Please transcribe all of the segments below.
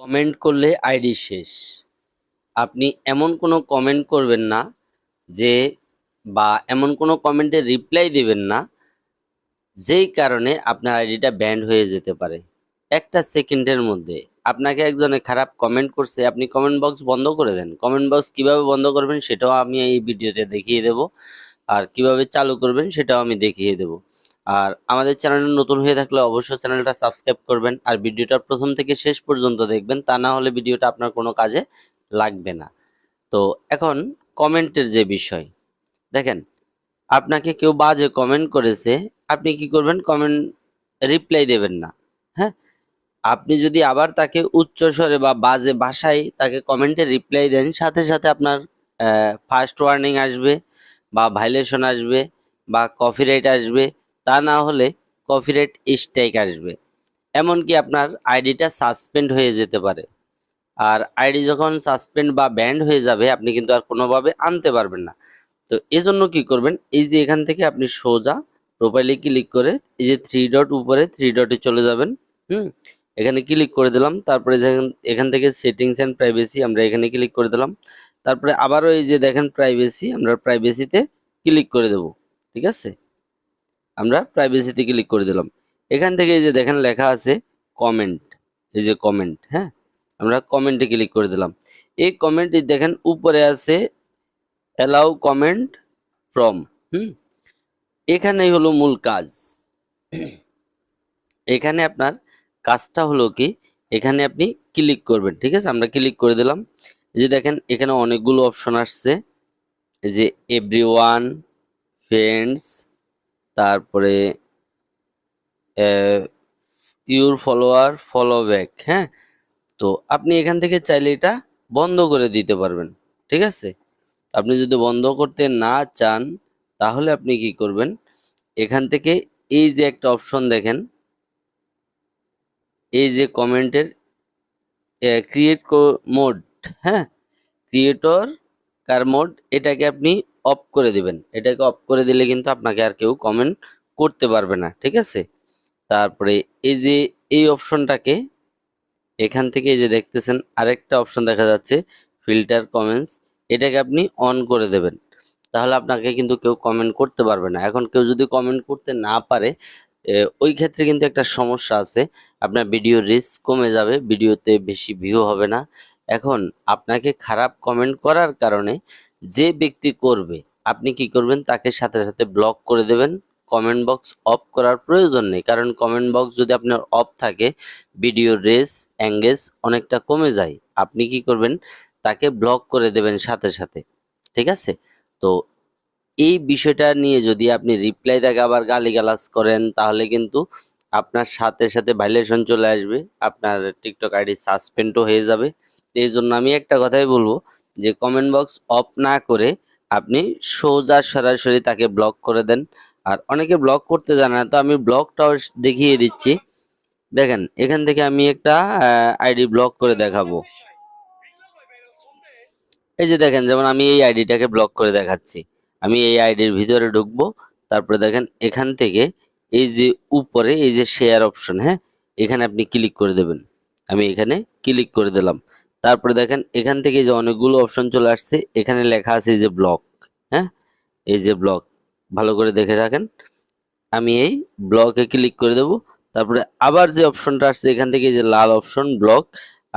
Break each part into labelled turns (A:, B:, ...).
A: Comment করলে ID শেষ। আপনি এমন কোনো কমেন্ট করবেন না যে বা এমন কোনো কমেন্টে রিপ্লাই দিবেন না, যেই কারণে আপনার আইডিটা ব্যান্ড হয়ে যেতে পারে। একটা সেকেন্ডের মধ্যে আপনাকে একজনে খারাপ কমেন্ট করছে, আপনি কমেন্ট বক্স বন্ধ করে দেন। কমেন্ট বক্স কীভাবে বন্ধ করবেন সেটাও আমি এই ভিডিওতে দেখিয়ে দেব। আর কীভাবে চালু করবেন সেটাও আমি দেখিয়ে দেব। আর আমাদের চ্যানেল নতুন হয়ে থাকলে অবশ্যই চ্যানেলটা সাবস্ক্রাইব করবেন আর ভিডিওটা প্রথম থেকে শেষ পর্যন্ত দেখবেন, তা না হলে ভিডিওটা আপনার কোনো কাজে লাগবে না। তো এখন কমেন্টের যে বিষয়, দেখেন, আপনাকে কেউ বাজে কমেন্ট করেছে, আপনি কি করবেন? কমেন্ট রিপ্লাই দেবেন না হ্যাঁ? আপনি যদি আবার তাকে উচ্চ স্বরে বা বাজে ভাষায় তাকে কমেন্টে রিপ্লাই দেন, সাথে সাথে আপনার ফার্স্ট ওয়ার্নিং আসবে বা ভাইলেশন আসবে বা কপিরাইট আসবে তা না হলে কপিরাইট স্ট্রাইক আসবে। এমনকি আপনার আইডিটা সাসপেন্ড হয়ে যেতে পারে। আর আইডি যখন সাসপেন্ড বা ব্যান্ড হয়ে যাবে, আপনি কিন্তু আর কোনোভাবে আনতে পারবেন না। তো এজন্য কি করবেন? এই যে এখান থেকে আপনি সোজা প্রোফাইলে ক্লিক করে এই যে থ্রি ডট উপরে থ্রি ডটে চলে যাবেন। হুম? এখানে ক্লিক করে দিলাম। তারপরে এখান থেকে সেটিংস অ্যান্ড প্রাইভেসি আমরা এখানে ক্লিক করে দিলাম। তারপরে আবারও এই যে দেখেন প্রাইভেসি আমরা প্রাইভেসিতে ক্লিক করে দেব। ঠিক আছে? আমরা প্রাইভেসিতে ক্লিক করে দিলাম। এখান থেকে এই যে দেখেন লেখা আছে কমেন্ট এই যে কমেন্ট হ্যাঁ? আমরা কমেন্টে ক্লিক করে দিলাম। এই কমেন্টটি দেখেন উপরে আছে অ্যালাউ কমেন্ট ফ্রম হুম? এখানেই হলো মূল কাজ। এখানে আপনার কাজটা হলো কি? এখানে আপনি ক্লিক করবেন, ঠিক আছে? আমরা ক্লিক করে দিলাম। এই যে দেখেন এখানে অনেকগুলো অপশন আসছে। যে এভরি ওয়ান ফ্রেন্ডস তারপরে ইউর ফলোয়ার ফলো ব্যাক হ্যাঁ? তো আপনি এখান থেকে চাইলে এটা বন্ধ করে দিতে পারবেন, ঠিক আছে? আপনি যদি বন্ধ করতে না চান, তাহলে আপনি কি করবেন? এখান থেকে এই যে একটা অপশন দেখেন, এই যে কমেন্টের ক্রিয়েট মোড হ্যাঁ? ক্রিয়েটর কার মোড এটাকে আপনি অফ করে দিবেন। এটাকে অফ করে দিলে কিন্তু আপনাকে আর কেউ কমেন্ট করতে পারবে না, ঠিক আছে? তারপরে এই যে, এই অপশনটাকে এখান থেকে এই যে দেখতেছেন, আরেকটা অপশন দেখা যাচ্ছে ফিল্টার কমেন্টস এটাকে আপনি অন করে দেবেন। তাহলে আপনাকে কিন্তু কেউ কমেন্ট করতে পারবে না। এখন কেউ যদি কমেন্ট করতে না পারে ওই ক্ষেত্রে কিন্তু একটা সমস্যা আছে। আপনার ভিডিও রিস্ক কমে যাবে ভিডিওতে বেশি ভিউ হবে না। এখন আপনাকে খারাপ কমেন্ট করার কারণে যে ব্যক্তি করবে, আপনি কি করবেন? তাকে সাথে সাথে ব্লক করে দেবেন। কমেন্ট বক্স অফ করার প্রয়োজন নেই। কারণ কমেন্ট বক্স যদি আপনার অফ থাকে ভিডিও রেস অ্যাঙ্গেজ অনেকটা কমে যায়। আপনি কি করবেন? তাকে ব্লক করে দেবেন সাথে সাথে। ঠিক আছে? তো এই বিষয়টা নিয়ে যদি আপনি রিপ্লাই তাকে আবার গালিগালাজ করেন, তাহলে কিন্তু আপনার সাথে সাথে ভাইলেশন চলে আসবে। আপনার টিকটক আইডি সাসপেন্ডও হয়ে যাবে। এই জন্য আমি একটা কথাই বলব যে কমেন্ট বক্স অফ না করে আপনি সোজা সরাসরি তাকে ব্লক করে দেন। আর অনেকে ব্লক করতে জানে না, তো আমি ব্লকটাও দেখিয়ে দিচ্ছি। দেখেন, এখান থেকে আমি একটা আইডি ব্লক করে দেখাবো। এই যে দেখেন, যেমন আমি এই আইডিটাকে ব্লক করে দেখাচ্ছি। আমি এই আইডির ভিতরে ঢুকবো, তারপরে দেখেন, এখান থেকে এই যে উপরে এই যে শেয়ার অপশন হ্যাঁ এখানে আপনি ক্লিক করে দেবেন। আমি এখানে ক্লিক করে দিলাম। তারপরে দেখেন, এখান থেকে যে অনেকগুলো অপশন চলে আসছে, এখানে লেখা আছে যে ব্লক হ্যাঁ? এই যে ব্লক ভালো করে দেখে রাখেন। আমি এই ব্লকে ক্লিক করে দেব। তারপরে আবার যে অপশনটা আসছে, এখান থেকে যে লাল অপশন ব্লক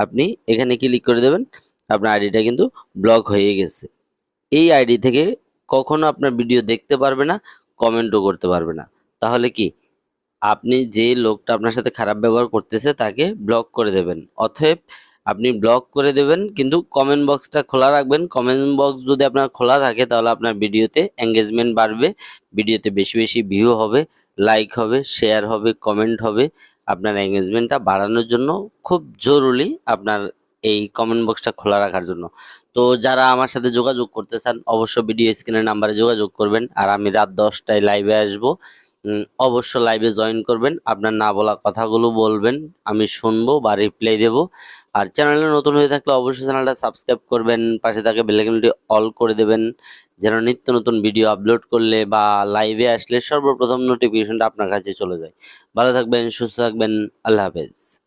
A: আপনি এখানে ক্লিক করে দেবেন। আপনার আইডিটা কিন্তু ব্লক হয়ে গেছে। এই আইডি থেকে কখনো আপনার ভিডিও দেখতে পারবে না কমেন্টও করতে পারবে না। তাহলে কি? আপনি যে লোকটা আপনার সাথে খারাপ ব্যবহার করতেছে, তাকে ব্লক করে দেবেন। অতএব আপনি ব্লক করে দেবেন, কিন্তু কমেন্ট বক্সটা খোলা রাখবেন। কমেন্ট বক্স যদি আপনার খোলা থাকে, তাহলে আপনার ভিডিওতে এঙ্গেজমেন্ট বাড়বে, ভিডিওতে বেশি বেশি ভিউ হবে লাইক হবে শেয়ার হবে কমেন্ট হবে। আপনার এঙ্গেজমেন্টটা বাড়ানোর জন্য খুব জরুরি আপনার এই কমেন্ট বক্সটা খোলা রাখার জন্য। তো যারা আমার সাথে যোগাযোগ করতে চান, অবশ্যই ভিডিও স্ক্রিনের নাম্বারে যোগাযোগ করবেন। আর আমি রাত দশটায় লাইভে আসব। অবশ্য লাইভে জয়েন করবেন। আপনার না বলা কথাগুলো বলবেন, আমি শুনব বা রিপ্লাই দেব। আর চ্যানেলে নতুন হয়ে থাকলে অবশ্যই চ্যানেলটা সাবস্ক্রাইব করবেন। পাশে থাকে বেলাইকনটি অল করে দেবেন। যেন নিত্য নতুন ভিডিও আপলোড করলে বা লাইভে আসলে সর্বপ্রথম নোটিফিকেশনটা আপনার কাছে চলে যায়। ভালো থাকবেন, সুস্থ থাকবেন। আল্লাহ হাফেজ।